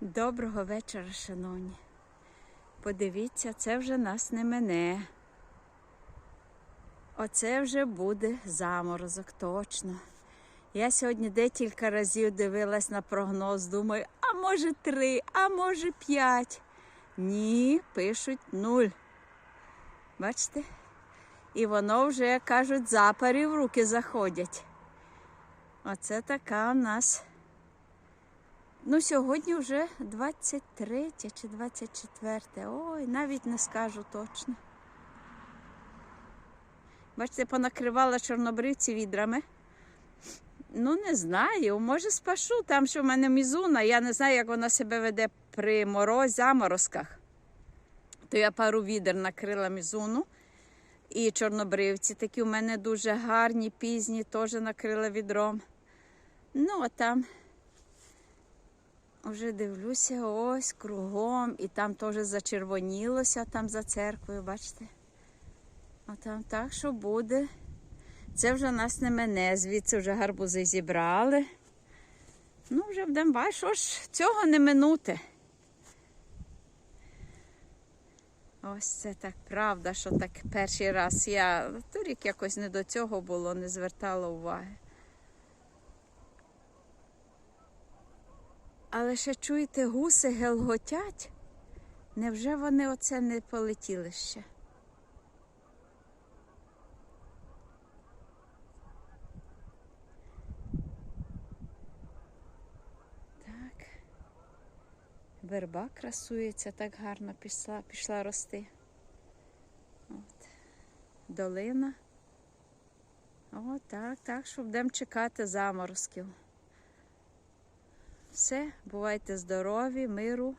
Доброго вечора, шановні. Подивіться, це вже нас не мене. Оце вже буде заморозок, точно. Я сьогодні декілька разів дивилась на прогноз, думаю, а може три, а може п'ять. Ні, пишуть нуль. Бачите? І воно вже, як кажуть, запарі в руки заходять. Оце така у нас. Ну, сьогодні вже 23 чи 24. Ой, навіть не скажу точно. Бачите, понакривала чорнобривці відрами. Ну, не знаю, може спашу. Там, що в мене мізуна, я не знаю, як вона себе веде при мороз, заморозках. То я пару відер накрила мізуну. І чорнобривці такі у мене дуже гарні, пізні, теж накрила відром. Ну, а там вже дивлюся, ось кругом, і там теж зачервонілося, там за церквою, бачите? А там так, що буде. Це вже нас не мене, звідси вже гарбузи зібрали. Ну, вже будемо бачити, що ж цього не минути. Ось це так правда, що так перший раз я торік якось не до цього було, не звертала уваги. Але ще чуєте, гуси гелготять. Невже вони оце не полетіли ще? Так. Верба красується, так гарно пішла, пішла рости. От. Долина. О, так, так, що будемо чекати заморозків. Все, бувайте здорові, миру